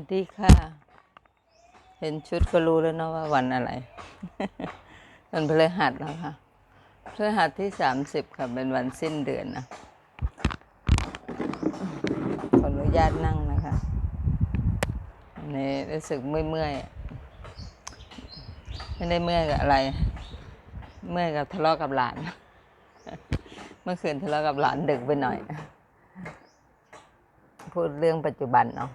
วัสดีค่ะ เห็นชุดก็รู้แล้วเนาะว่าวันอะไรวันพฤหัสแล้วค่ะพฤหัสที่สามสิบค่ะ เป็นวันสิ้นเดือนนะขออนุญาตนั่งนะคะอันนี่รู้สึกเมื่อยๆไม่ได้เมื่อยกับอะไร เมื่อยกับทะเลาะกับหลาน เมื่อคืนทะเลาะกับหลานดึกไปหน่อย พูดเรื่องปัจจุบันเนาะ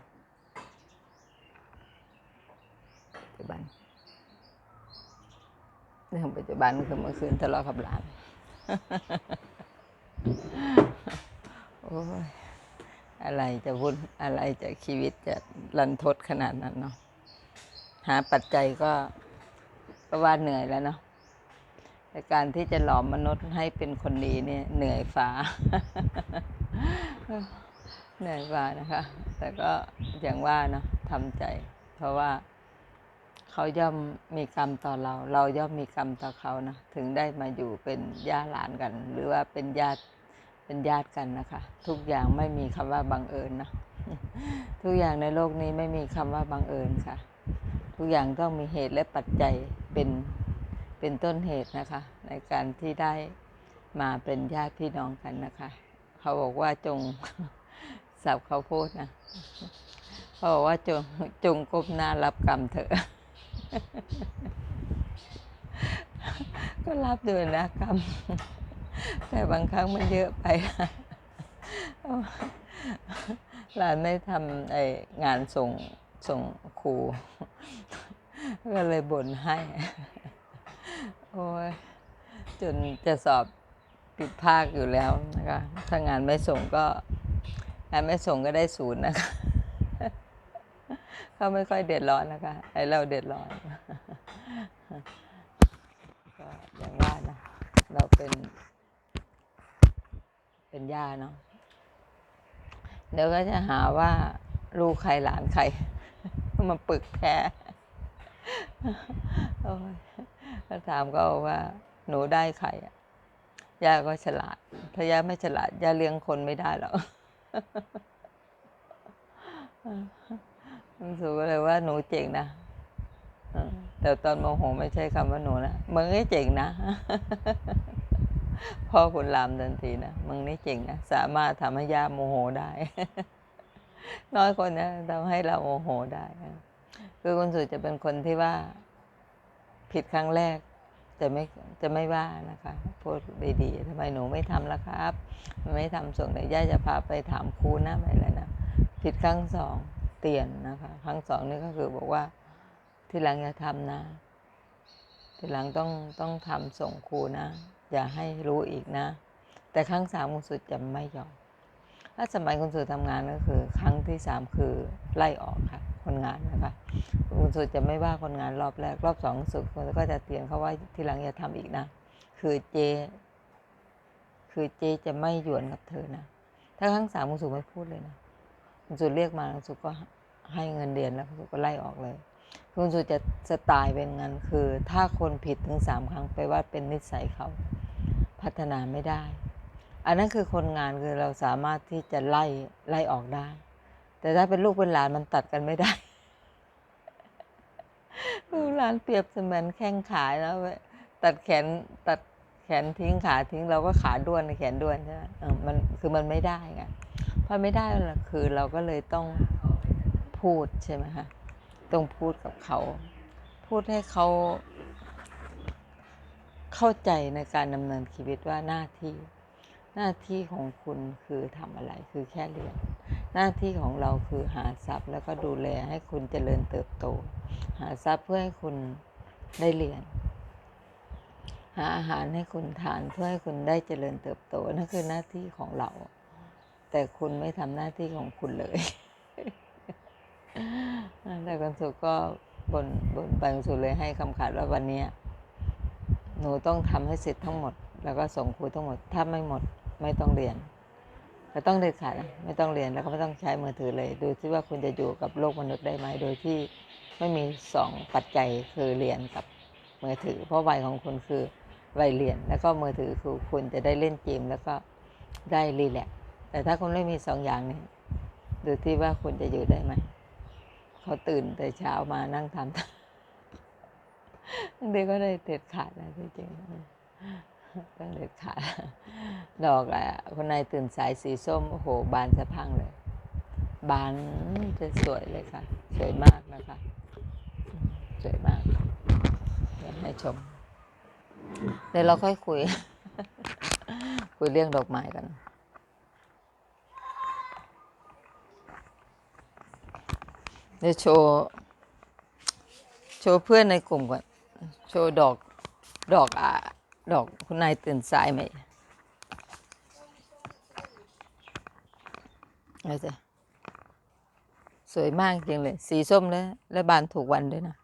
ปัจจุบัน เรื่องปัจจุบันคือเมื่อคืนทะเลาะกับหลาน โอ้ย อะไรจะวุ่นอะไรจะชีวิตจะรันทดขนาดนั้นเนาะ หาปัจจัยก็ก็ว่าเหนื่อยแล้วเนาะแต่การที่จะหลอมมนุษย์ให้เป็นคนดีเนี่ย เหนื่อยฟ้า เหนื่อยฟ้านะคะ แต่ก็อย่างว่าเนาะทำใจ เพราะว่า เขาย่อมมีกรรมต่อเรา เราย่อมมีกรรมต่อเขานะถึงได้มาอยู่เป็นญาติหลานกัน หรือว่าเป็นญาติเป็นญาติกันนะคะ ทุกอย่างไม่มีคำว่าบังเอิญนะทุกอย่างในโลกนี้ไม่มีคำว่าบังเอิญค่ะ ทุกอย่างต้องมีเหตุและปัจจัยเป็นเป็นต้นเหตุนะคะ ในการที่ได้มาเป็นญาติพี่น้องกันนะคะ เขาบอกว่าจงสับเขาพูดนะเขาบอกว่าจงจงก้มหน้ารับกรรมเถอะ ก็รับด้วยนะกรรม แต่บางครั้งมันเยอะไปหลานไม่ทำไองานส่งส่งครู ก็เลยบ่นให้ โอ้ยจนจะสอบปิดภาคอยู่แล้วนะคะ ถ้างานไม่ส่งก็ งานไม่ส่งก็ได้ศูนย์นะคะ เขาไม่ค่อยเดือดร้อนนะคะไอเราเดือดร้อนก็อย่างว่านะเราเป็น เป็นย่าเนาะเดี๋ยวก็จะหาว่าลูกใครหลานใครมาปึกแพ้ก็ถามก็ว่า หนูได้ใครอะย่าก็ฉลาด ถ้าย่าไม่ฉลาดย่าเลี้ยงคนไม่ได้หรอก ลุงสูก็เลยว่าหนูเจ๋งนะเออแต่ตอนโมโหไม่ใช่คำว่าหนูนะมึงนี่เจ๋งนะพ่อคุณลามทันทีนะมึงนี่เจ๋งนะสามารถทำให้ย่าโมโหได้ น้อยคนนะทำให้เราโมโหได้นะคือคุณสุจะเป็นคนที่ว่า ผิดครั้งแรกจะไม่จะไม่ว่านะคะพูดดีๆทำไมหนูไม่ทำล่ะครับ ไม่ทำส่งเดี๋ยวย่าจะพาไปถามครูนะอะไรแล้วนะผิดครั้งสองเตียนนะคะครั้งสองนี่ก็คือบอกว่าทีหลังอย่าทำนะ ทีหลังต้องต้องทำส่งครูนะ อย่าให้รู้อีกนะ แต่ครั้งสามคุณสุดจะไม่ยอมถ้าสมัยคุณสุดทำงานก็คือ ครั้งที่สามคือไล่ออกค่ะ คนงานนะคะคุณสุดจะไม่ว่าคนงานรอบแรกรอบสองคุณสุดคุณก็จะเตือนเขาว่าทีหลังอย่าทำอีกนะ คือเจ คือเจจะไม่หยวนกับเธอนะถ้าครั้งสามคุณสุดไม่พูดเลยนะคุณสุดเรียกมาคุณสุดก็ ให้เงินเดือนแล้วก็ไล่ออกเลย คุณสุดจะสไตล์เป็นงั้นคือ ถ้าคนผิดถึงสามครั้งไปว่าเป็นนิสัยเขาพัฒนาไม่ได้ อันนั้นคือคนงานคือเราสามารถที่จะไล่ไล่ออกได้ แต่ถ้าเป็นลูกเป็นหลานมันตัดกันไม่ได้ลูกหลานเปรียบเสมือนแข้งขาแล้วตัดแขนตัดแขนทิ้งขาทิ้งเราก็ขาด้วนแขนด้วนใช่ไหมออมันคือมันไม่ได้ไงพอไม่ได้ล้วคือเราก็เลยต้อง พูดใช่ไหมคะต้องพูดกับเขา พูดให้เขาเข้าใจในการดำเนินชีวิตว่าหน้าที่หน้าที่ของคุณคือทำอะไรคือแค่เรียน หน้าที่ของเราคือหาทรัพย์แล้วก็ดูแลให้คุณเจริญเติบโต หาทรัพย์เพื่อให้คุณได้เรียน หาอาหารให้คุณทานเพื่อให้คุณได้เจริญเติบโตนั่นคือหน้าที่ของเรา แต่คุณไม่ทำหน้าที่ของคุณเลย แต่คุณสุก็บนบนไปคุณสุเลยให้คำขาดว่าวันนี้หนูต้องทำให้เสร็จทั้งหมด แล้วก็ส่งครูทั้งหมด ถ้าไม่หมดไม่ต้องเรียนแต่ต้องเด็ดขาดไม่ต้องเรียนแล้วก็ไม่ต้องใช้มือถือเลย ดูซิว่าคุณจะอยู่กับโลกมนุษย์ได้ไหมโดยที่ไม่มีสองปัจจัยคือเรียนกับมือถือ เพราะวัยของคุณคือวัยเรียน แล้วก็มือถือคือคุณจะได้เล่นเกมแล้วก็ได้รีแลกแต่ถ้าคุณไม่มีสองอย่างนี้ดูที่ว่าคุณจะอยู่ได้ไหม เขาตื่นแต่เช้ามานั่งทำบางทีก็ได้เด็ดขาดนะจริงๆต้องเด็ดขาด ดอกอะคนในตื่นสายสีส้ม โอ้โห บานสะพังเลย บานจะสวยเลยค่ะ สวยมากนะคะ สวยมากเดี๋ยวให้ชม เดี๋ยวเราค่อยคุย คุยเรื่องดอกไม้กัน เดี๋ยวโชว์โชว์เพื่อนในกลุ่มก่อน โชว์ดอกดอกอะดอกคุณนายตื่นสายไหมอะไรจ้ะสวยมากจริงเลย สีส้มแล้วและบานถูกวันด้วยนะ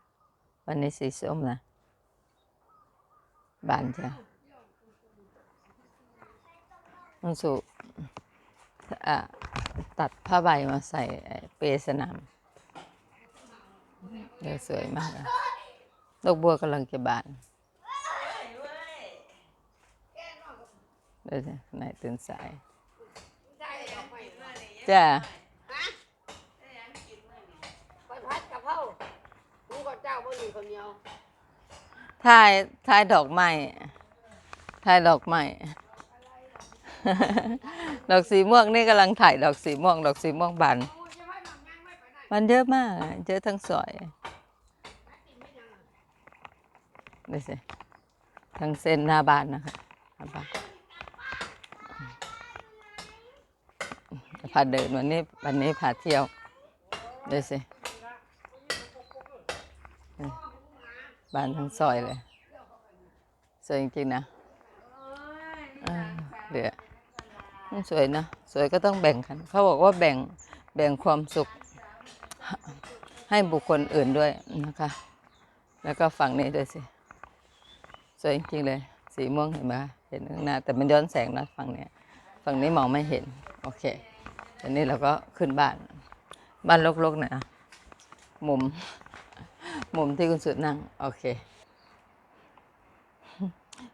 วันนี้สีส้มนะ บานจ้ะมันสุอะตัดผ้าใบมาใส่เปสนาม เดี๋ยวสวยมากอะดอกบัวกำลังจะบานเดี๋ยวจะไหนตื่นสาย จ้าไปพัดกะเพรากูกับเจ้าบ่อยู่คนเดียวถ่ายถ่ายดอกไม้ถ่ายดอกไม้ดอกสีม่วงนี่กำลังถ่ายดอกสีม่วง ดอกสีม่วงบาน มันเยอะมากอะเยอะทั้งซอยดูสิทั้งเส้นหน้าบ้านนะคะหน้าบ้านพาเดินวันนี้วันนี้พาเที่ยวดูสิบ้านทั้งซอยเลยสวยจริงๆนะเดี๋ยวมันสวยนะ สวยก็ต้องแบ่งกัน เขาบอกว่าแบ่งแบ่งความสุข ให้บุคคลอื่นด้วยนะคะ แล้วก็ฝั่งนี้ด้วยสิ สวยจริงๆเลย สีม่วงเห็นไหมคะเห็นข้างหน้าแต่มันย้อนแสงนะฝั่งนี้ฝั่งนี้มองไม่เห็น โอเคตอนนี้เราก็ขึ้นบ้าน บ้านรกๆหน่อยนะมุม มุมที่คุณสุดนั่ง โอเค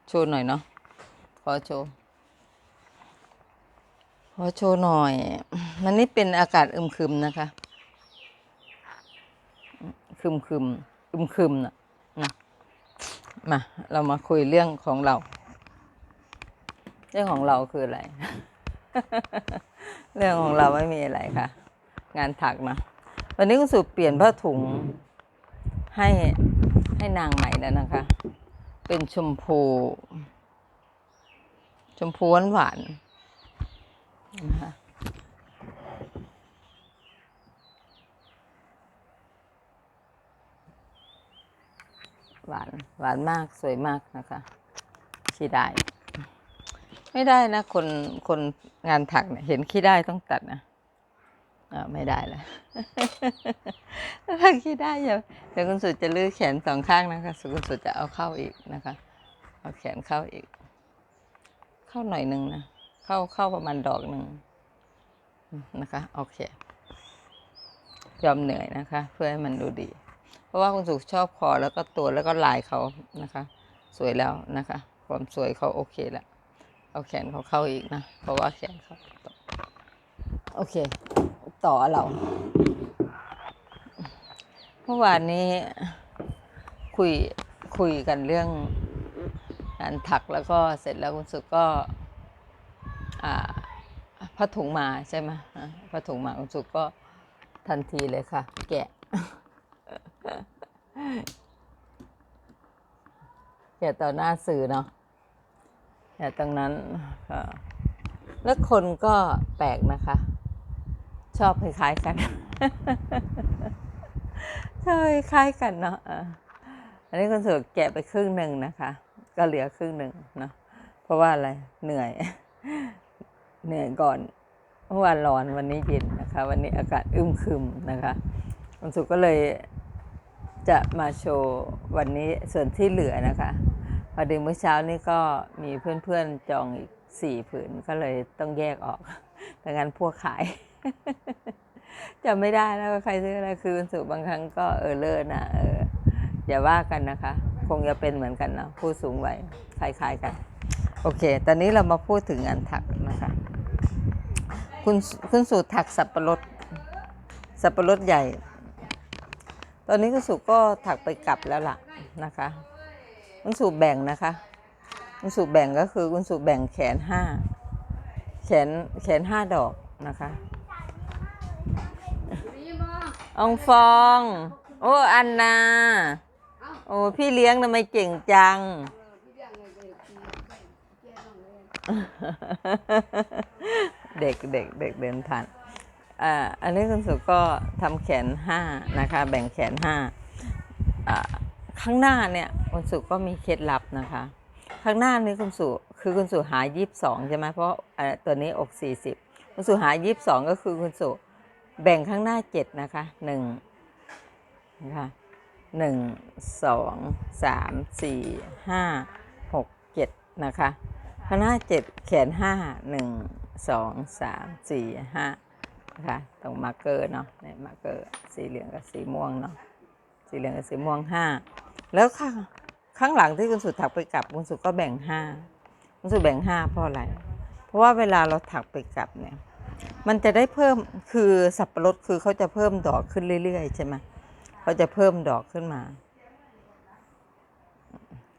โชว์หน่อยเนาะ ขอโชว์ ขอโชว์หน่อย มันนี่เป็นอากาศอึมครึมนะคะ คึมคึมอึมคึมนะนะมาเรามาคุยเรื่องของเรา เรื่องของเราคืออะไร เรื่องของเราไม่มีอะไรค่ะ งานถักนะวันนี้คุณสุเปลี่ยนผ้าถุงให้ให้นางใหม่แล้วนะคะ เป็นชมพู ชมพูหวานหวานนะคะ หวานหวานมากสวยมากนะคะขี้ได้ ไม่ได้นะ คนคนงานถักเนี่ยเห็นขี้ได้ต้องตัดนะอ่าไม่ได้แล้วถ้าขี้ได้อย่าเดี๋ยวคุณสุดจะลื้อแขนสองข้างนะคะสุคุณสุดจะเอาเข้าอีกนะคะ เอาแขนเข้าอีก เข้าหน่อยหนึ่งนะเข้าเข้าประมาณดอกหนึ่งนะคะโอเคยอมเหนื่อยนะคะ เพื่อให้มันดูดี ราะว่าคุณสุขชอบคอแล้วก็ตัวแล้วก็ลายเขานะคะ สวยแล้วนะคะ ความสวยเขาโอเคแล้วเอาแขนเขาเข้าอีกนะ เพราะว่าแขนเขาโอเค ต่อเราเมื่อวานนี้คุยคุยกันเรื่องงานถักแล้วก็เสร็จแล้วคุณสุก็ผ้าถุงมาใช่ไหมผ้าถุงมาคุณสุก็ทันทีเลยค่ะ แกะ แกะต่อหน้าสื่อเนาะแกะตรงนั้นแล้วคนก็แปลกนะคะ ชอบคล้ายๆกันชอบคล้ายกันเนาะอันนี้คุณสุแกะไปครึ่งหนึ่งนะคะ ก็เหลือครึ่งหนึ่งเนาะเพราะว่าอะไรเหนื่อย เหนื่อยก่อนเมื่อวานร้อนวันนี้เย็นนะคะ วันนี้อากาศอึมครึมนะคะคุณสุก็เลย จะมาโชว์วันนี้ส่วนที่เหลือนะคะ พอดีเมื่อเช้านี้ก็มีเพื่อนๆจองอีกสี่ผืนก็เลยต้องแยกออกดังนั้นพวกขายจำไม่ได้แล้วใครซื้ออะไรคือคุณสุบางครั้งก็เออเลอร์นะเอออย่าว่ากันนะคะ คงจะเป็นเหมือนกันนะผู้สูงวัยคล้ายๆกัน โอเค ตอนนี้เรามาพูดถึงงานถักนะคะ คุณคุณสูตรถักสับปะรดสับปะรดใหญ่ ตอนนี้คุณสุก็ถักไปกลับแล้วล่ะนะคะคุณสุแบ่งนะคะคุณสุแบ่งก็คือคุณสุแบ่งแขนห้าแขนแขนห้าดอกนะคะองฟอง โอ้อันนา โอ้พี่เลี้ยงทำไมเก่งจังเออพี่เลี้ยงเลยเลยพี่แกน้องเลยเด็กเด็กเด็กเดินผ่าน อันนี้คุณสุก็ทำแขนห้านะคะ แบ่งแขนห้าข้างหน้าเนี่ยคุณสุก็มีเคล็ดลับนะคะ ข้างหน้านี้คุณสุคือคุณสุหายีิบสองใช่ไหมเพราะตัวนี้อกสี่สิบคุณสุหายีิบสองก็คือคุณสุแบ่งข้างหน้าเจ็ดนะคะหนึ่งนะคะหนึ่งสองสามสี่ห้าหกเจ็ดนะคะข้างหน้าเจ็ดแขนห้าหนึ่งสองสามสี่ห้า นะคะตรงมาร์เกอร์เนาะเนี่ยมาร์เกอร์สีเหลืองกับสีม่วงเนาะสีเหลืองกับสีม่วงห้าแล้วข้างข้างหลังที่คุณสุดถักไปกลับคุณสุดก็แบ่งห้าคุณสุดแบ่งห้าเพราะอะไร เพราะว่าเวลาเราถักไปกลับเนี่ยมันจะได้เพิ่มคือสับปะรดคือเขาจะเพิ่มดอกขึ้นเรื่อยๆใช่ไหมเขาจะเพิ่มดอกขึ้นมา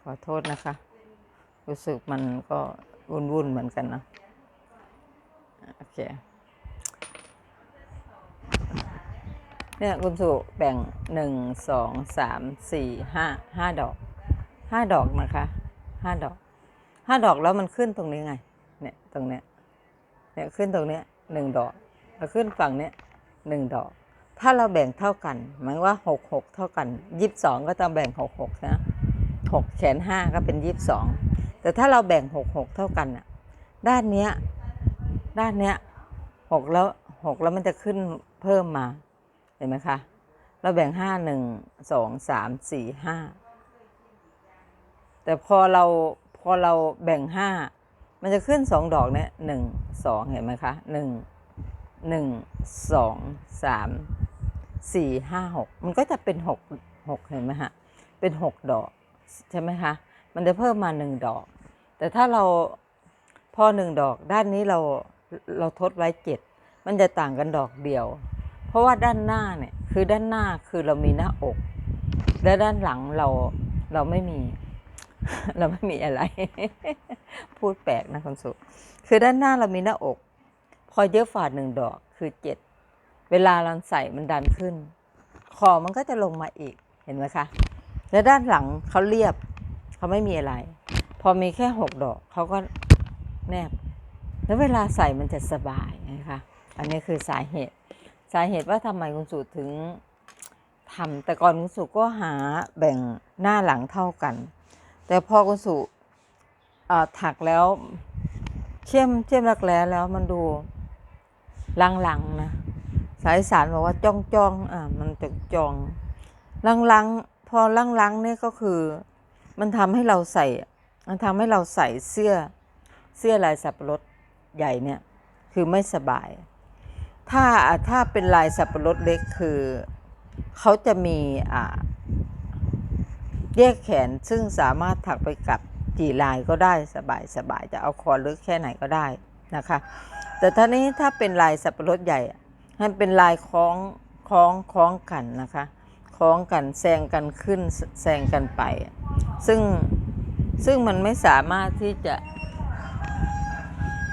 ขอโทษนะคะ รู้สึกมันก็วุ่นๆเหมือนกันนะโอเค เนี่ยคุณสุแบ่งหนึ่งสองสามสี่ห้าห้าดอกห้าดอกนะคะห้าดอกห้าดอกแล้วมันขึ้นตรงนี้ไง เนี่ยตรงเนี้ยเนี่ยขึ้นตรงเนี้ยหนึ่งดอกแล้วขึ้นฝั่งเนี้ยหนึ่งดอก ถ้าเราแบ่งเท่ากันหมายว่าหกหกเท่ากันยี่สิบสองก็ต้องแบ่งหกหกนะหกแขนห้าก็เป็นยี่สิบสองแต่ถ้าเราแบ่งหกหกเท่ากันน่ะด้านเนี้ยด้านเนี้ยหกแล้วหกแล้วมันจะขึ้นเพิ่มมา เห็นไหมคะ เราแบ่งห้าหนึ่งสองสามสี่ห้าแต่พอเราพอเราแบ่งห้ามันจะขึ้นสองดอกเนี่ยหนึ่งสองเห็นไหมคะหนึ่งหนึ่งสองสามสี่ห้าหกมันก็จะเป็นหกหกเห็นไหมฮะเป็นหกดอกใช่ไหมคะมันจะเพิ่มมาหนึ่งดอก แต่ถ้าเราพอหนึ่งดอกด้านนี้เราเราทดไว้เจ็ดมันจะต่างกันดอกเดียว เพราะว่าด้านหน้าเนี่ยคือด้านหน้าคือเรามีหน้าอก และด้านหลังเราเราไม่มี เราไม่มีอะไร พูดแปลกนะคุณสุคือด้านหน้าเรามีหน้าอก พอเยอะฝาดหนึ่งดอกคือเจ็ดเวลาเราใส่มันดันขึ้นคอมันก็จะลงมาอีกเห็นไหมคะ แล้วด้านหลังเขาเรียบเขาไม่มีอะไร พอมีแค่หกดอกเขาก็แนบ แล้วเวลาใส่มันจะสบายนะคะ อันนี้คือสาเหตุ สาเหตุว่าทำไมคุณสุถึงทำแต่ก่อนคุณสุก็หาแบ่งหน้าหลังเท่ากัน แต่พอคุณสุอ่าถักแล้วเชื่อมเชื่อมรักแร้แล้วมันดูลังๆนะสายสารบอกว่าจ้องจ้องอ่ามันจะจองลังๆพอลังๆเนี่ยก็คือมันทำให้เราใส่ มันทำให้เราใส่เสื้อเสื้อลายสับปะรดใหญ่เนี่ย คือไม่สบาย ถ้าถ้าเป็นลายสับปะรดเล็กคือเขาจะมีอ่าแยกแขนซึ่งสามารถถักไปกับกี่ลายก็ได้สบายสบายจะเอาคอลึกแค่ไหนก็ได้นะคะ แต่ท่านี้ถ้าเป็นลายสับปะรดใหญ่ให้เป็นลายคล้องคล้องคล้องกันนะคะคล้องกันแซงกันขึ้นแซงกันไป ซึ่งซึ่งมันไม่สามารถที่จะ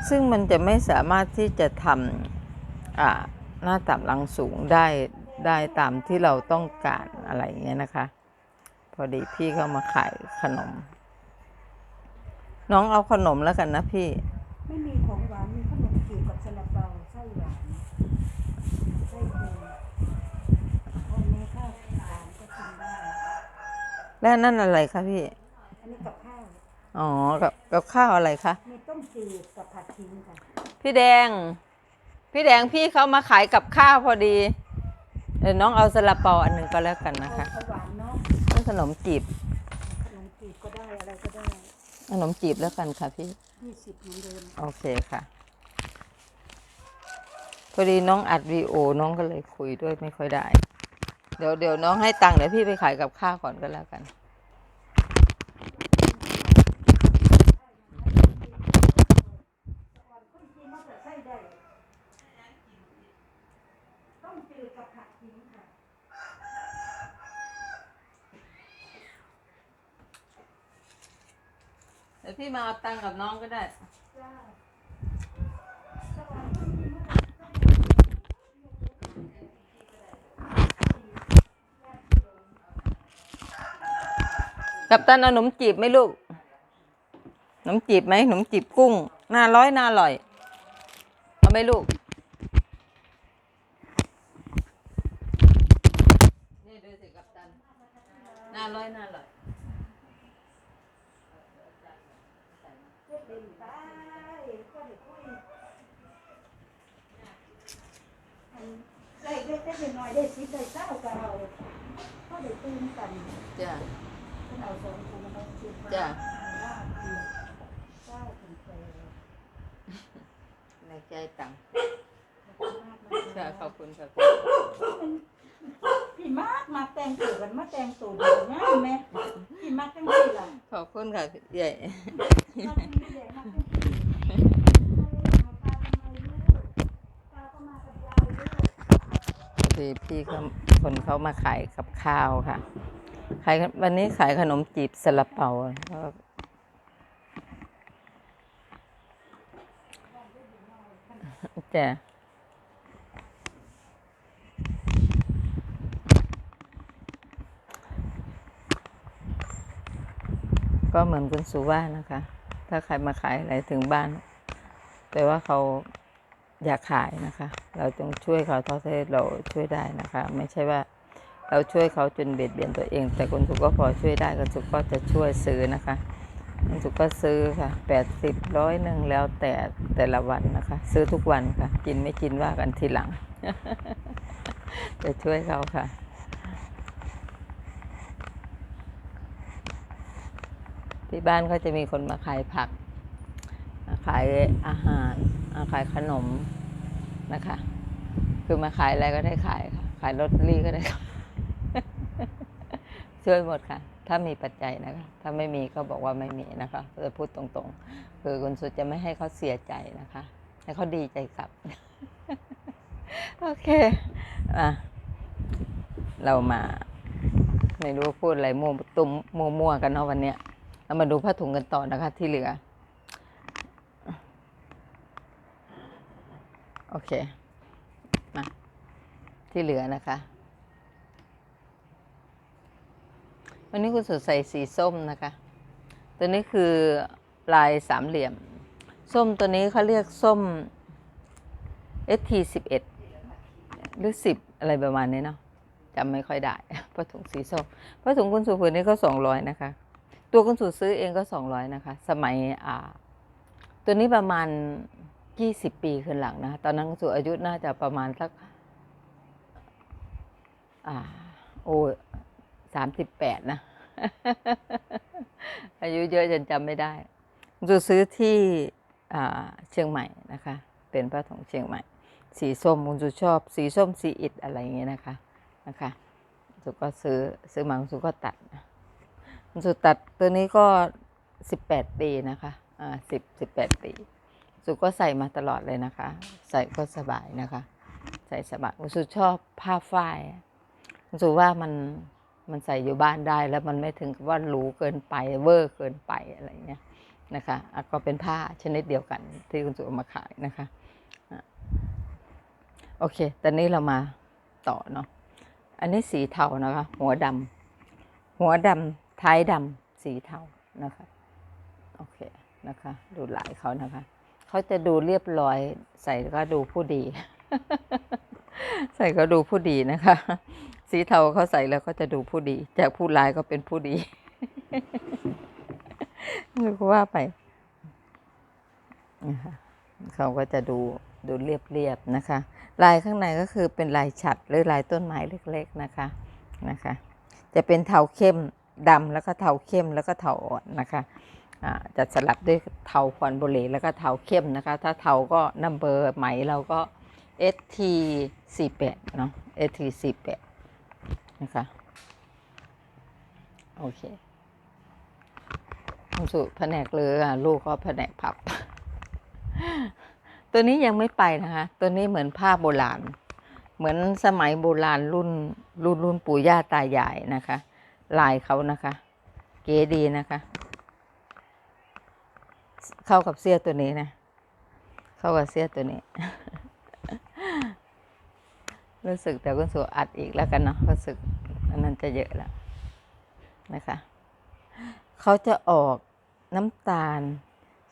ซึ่งมันจะไม่สามารถที่จะทำอ่า หน้าต่ำหลังสูงได้ได้ตามที่เราต้องการอะไรอย่างเงี้ยนะคะ พอดีพี่เข้ามาขายขนม น้องเอาขนมแล้วกันนะพี่ ไม่มีของหวานมีขนมจีบกับซาลาเปาไส้หวานไส้เค็มอันนี้ข้าวหวานก็กินได้แล้วนั่นอะไรคะพี่ อันนี้กับข้าวอ๋อกับกับข้าวอะไรคะมีต้มจืดกับผัดทิ้งค่ะ พี่แดง พี่แดงพี่เขามาขายกับข้าวพอดีเดี๋ยวน้องเอาซาลาเปาอันหนึ่งก็แล้วกันนะคะเอาหวานเนาะนี่ขนมจีบ ขนมจีบก็ได้อะไรก็ได้ขนมจีบแล้วกันค่ะพี่ ยี่สิบเหมือนเดิมโอเคค่ะ พอดีน้องอัดวีโอน้องก็เลยคุยด้วยไม่ค่อยได้ เดี๋ยวเดี๋ยวน้องให้ตังค์เดี๋ยวพี่ไปขายกับข้าวก่อนก็แล้วกัน ผักทิ้งค่ะเดี๋ยวพี่มาเอาตังกับน้องก็ได้กับตันเอาหนมจีบไหมลูกหนมจีบไหมหนมจีบกุ้งหน้าร้อยหน้าอร่อย เอาไหมลูก ร้อยหน้าอร่อยเจ็บเป็นไปก็ได้คุยอันได้ได้ได้หน่อยได้สิบได้เศร้าก็เอาก็ได้ตื่นกันจ้ะเพิ่นเอาสองคนมาสิมจ้ะว่าเศร้าถึงไปในใจตังค่ะมาขอบคุณค่ะ พี่มากมาแต่งตัวกันมาแต่งตัวเดียวนะแม่พี่มากจังซี่ล่ะขอบคุณค่ะใหญ่มากจังซี่แหละมากจังซี่มาพาทำไมลูกตาก็มากับยายลูกพี่พี่เขาคนเขามาขายกับข้าวค่ะ ขายวันนี้ขายขนมจีบซาลาเปาแล้วก็จ้ะ ก็เหมือนคุณสุว่านะคะ ถ้าใครมาขายอะไรถึงบ้าน แต่ว่าเขาอยากขายนะคะ เราต้องช่วยเขาเท่าที่เราช่วยได้นะคะ ไม่ใช่ว่าเราช่วยเขาจนเบียดเบียนตัวเอง แต่คุณสุก็พอช่วยได้คุณสุก็จะช่วยซื้อนะคะคุณสุก็ซื้อค่ะแปดสิบร้อยหนึ่งแล้วแต่แต่ละวันนะคะ ซื้อทุกวันค่ะ กินไม่กินว่ากันทีหลังจะช่วยเขาค่ะ ที่ บ้านก็จะมีคนมาขายผัก ขายอาหาราขายขนมนะคะ คือมาขายอะไรก็ได้ขายค่ะ ขายลอตเตอรี่ก็ได้ช่วยหมดค่ะ ถ้ามีปัจจัยนะคะ ถ้าไม่มีก็บอกว่าไม่มีนะคะจะพูดตรงๆ คือคุณสุดจะไม่ให้เขาเสียใจนะคะ ให้เขาดีใจกลับ โอเคอะเรามา ไม่รู้พูดอะไรมั่วตุ้มมั่วๆกันเนาะวันเนี้ย เรามาดูผ้าถุงกันต่อนะคะที่เหลือ โอเค มา ที่เหลือนะคะ วันนี้คุณสุดใส่สีส้มนะคะ ตัวนี้คือลายสามเหลี่ยม ส้มตัวนี้เขาเรียกส้ม ST 11 หรือ 10 อะไรประมาณนี้เนาะจำไม่ค่อยได้ผ้าถุงสีส้มผ้าถุงคุณสุผืนนี้ก็200นะคะ ตัวคุณสุซื้อเองก็ 200 นะคะ สมัยอ่าตัวนี้ประมาณ 20 ปีขึ้นหลังนะตอนนั้นคุณสุอายุน่าจะประมาณสักอ่าโอ้สามสิบแปดนะ อายุเยอะจนจำไม่ได้คุณสุซื้อที่อ่าเชียงใหม่นะคะ เป็นพระถงเชียงใหม่ สีส้มคุณสุชอบ สีส้มสีอิดอะไรอย่างเงี้ยนะคะนะคะสุก็ซื้อซื้อมาคุณสุก็ตัดนะ สุตัดตัวนี้ก็สิบแปดปีนะคะอ่าสิบสิบแปดปี สุก็ใส่มาตลอดเลยนะคะ ใส่ก็สบายนะคะ ใส่สบายสุชอบผ้าฝ้ายสุว่ามันมันใส่อยู่บ้านได้แล้วมันไม่ถึงกับว่าหรูเกินไปเวอร์เกินไปอะไรเงี้ยนะคะอะก็เป็นผ้าชนิดเดียวกันที่คุณสุเอามาขายนะคะอะโอเค ตอนนี้เรามาต่อเนาะ อันนี้สีเทานะคะ หัวดำ หัวดำ ท้ายดำสีเทานะคะโอเคนะคะดูลายเขานะคะเขาจะดูเรียบร้อยใส่ก็ดูผู้ดี ใส่ก็ดูผู้ดีนะคะ สีเทาเขาใส่แล้วก็จะดูผู้ดี จากผู้ร้ายก็เป็นผู้ดีนึกว่าไปนะคะเขาก็จะดูดูเรียบๆนะคะ ลายข้างในก็คือเป็นลายฉัดหรือลายต้นไม้เล็ก ๆนะคะนะคะ จะเป็นเทาเข้ม ดำแล้วก็เทาเข้มแล้วก็เทาอ่อนนะคะจะสลับด้วยเทาควันบุหรี่แล้วก็เทาเข้มนะคะ ถ้าเทาก็นัมเบอร์ไหมเราก็ ST 48 เนาะ ST 48 นะคะ โอเคคุณสุแผนกเรืออะลูกก็แผนกพับ ตัวนี้ยังไม่ไปนะคะ ตัวนี้เหมือนผ้าโบราณ เหมือนสมัยโบราณรุ่นรุ่นรุ่นปู่ย่าตายายนะคะ ลายเขานะคะ เก๋ดีนะคะ เข้ากับเสื้อตัวนี้นะ เข้ากับเสื้อตัวนี้ รู้สึกแต่คุณสุอัดอีกแล้วกันเนาะรู้สึกอันนั้นจะเยอะแล้วนะคะ เขาจะออกน้ำตาล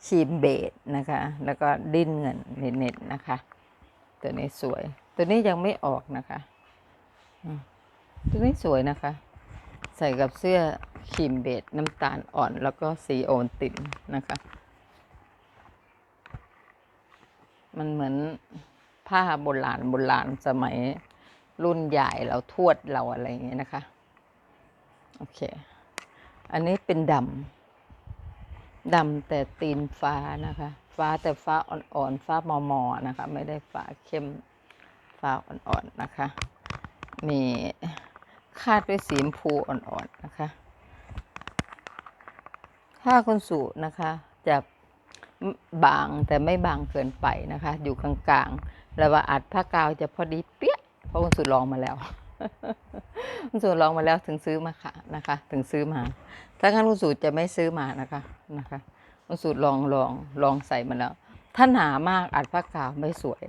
ครีมเบจนะคะ แล้วก็ดิ้นเงินเน็ตๆนะคะ ตัวนี้สวย ตัวนี้ยังไม่ออกนะคะ ตัวนี้สวยนะคะ ใส่กับเสื้อครีมเบจน้ำตาลอ่อนแล้วก็สีโอนตินนะคะ มันเหมือนผ้าโบราณโบราณสมัยรุ่นใหญ่เราทวดเราอะไรอย่างเงี้ยนะคะ โอเค อันนี้เป็นดำดำแต่ตีนฟ้านะคะ ฟ้าแต่ฟ้าอ่อนๆ ฟ้ามอมอๆนะคะ ไม่ได้ฟ้าเข้ม ฟ้าอ่อนๆนะคะ มี คาดด้วยสีชมพูอ่อนๆนะคะ ถ้าคนสูนะคะจะบางแต่ไม่บางเกินไปนะคะ อยู่กลางๆ แล้วว่าอัดผ้ากาวจะพอดีเปี้ยเพราะคุณสูลองมาแล้วคุณสูลองมาแล้วถึงซื้อมาค่ะนะคะ ถึงซื้อมา ถ้างั้นคุณสูจะไม่ซื้อมานะคะนะคะคุณสูลองลองลองใส่มาแล้ว ถ้าหนามากอัดผ้ากาวไม่สวย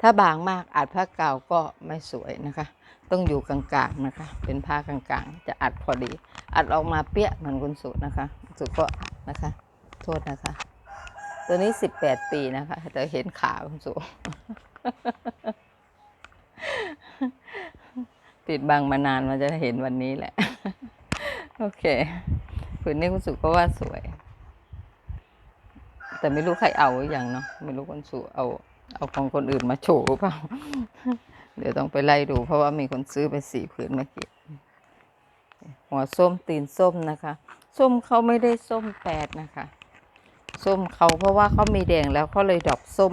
ถ้าบางมากอัดผ้ากาวก็ไม่สวยนะคะ ต้องอยู่กลางๆนะคะ เป็นผ้ากลางๆ จะอัดพอดี อัดออกมาเปี้ยเหมือนคุณสูนะคะคุณสูก็นะคะ โทษนะคะ ตัวนี้สิบแปดปีนะคะแต่เห็นขาคุณสูปิดบังมานานมันจะเห็นวันนี้แหละ โอเคผืนนี้คุณสุก็ว่าสวย แต่ไม่รู้ใครเอาหรือยังเนาะไม่รู้คุณสุเอา เอาของคนอื่นมาโชว์หรือเปล่า เดี๋ยวต้องไปไล่ดู เพราะว่ามีคนซื้อไปสี่ผืนเมื่อกี้หัวส้มตีนส้มนะคะ ส้มเขาไม่ได้ส้มแปดนะคะ ส้มเขาเพราะว่าเขามีแดงแล้วเขาเลยดอกส้ม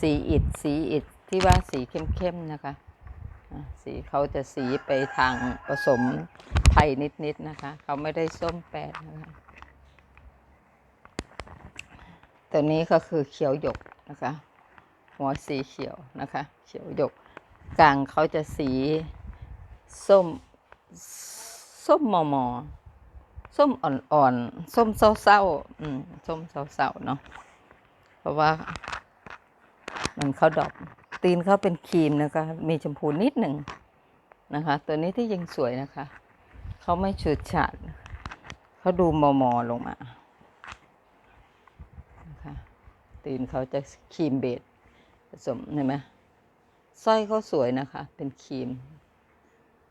สีอิดสีอิดที่ว่าสีเข้มๆนะคะอะสีเขาจะสีไปทางผสมไทยนิดๆนะคะ เขาไม่ได้ส้มแปดนะคะตัวนี้ก็คือเขียวหยกนะคะ หัวสีเขียวนะคะ เขียวหยกกลางเขาจะสีส้มส้มมอมอส้มอ่อนๆส้มเศร้าๆอืมส้มเศร้าๆเนาะเพราะว่ามันเขาดอกตีนเขาเป็นครีมนะคะมีชมพูนิดหนึ่งนะคะ ตัวนี้ที่ยังสวยนะคะเขาไม่ฉูดฉาดเขาดูมอมอลงมานะคะตีนเขาจะครีมเบส ผสมเห็นไหมสร้อยเขาสวยนะคะ เป็นครีม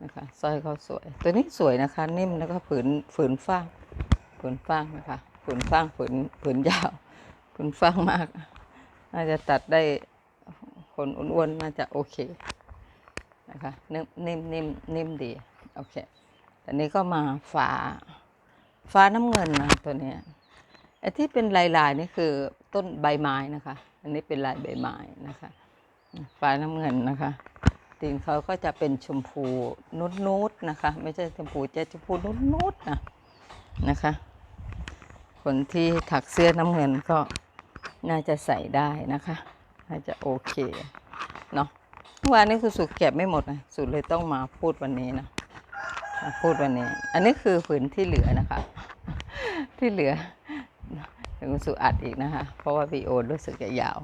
นะคะสร้อยเขาสวย ตัวนี้สวยนะคะ นิ่มแล้วก็ผืนผืนฟางผืนฟางนะคะผืนฟางผืนผืนยาวผืนฟางมากน่าจะตัดได้คนอ้วนๆน่าจะโอเคนะคะนิ่มนิ่มนิ่มนิ่มดีโอเคอันนี้ก็มาฟ้าฟ้าน้ำเงินนะตัวนี้ไอ้ที่เป็นลายๆนี่คือต้นใบไม้นะคะ อันนี้เป็นลายใบไม้นะคะฟ้าน้ำเงินนะคะตีนเขาก็จะเป็นชมพูนุดนุดๆนะคะ ไม่ใช่ชมพูจะชมพูนุดนุดๆนะนะคะ คนที่ถักเสื้อน้ำเงินก็น่าจะใส่ได้นะคะ น่าจะโอเคเนาะวานนี้คือสุกเก็บไม่หมดนะสุดเลยต้องมาพูดวันนี้นะพูดวันนี้ อันนี้คือผืนที่เหลือนะคะ ที่เหลือ ถึงสุอัดอีกนะคะ เพราะว่าวีโอรู้สึกจะยาว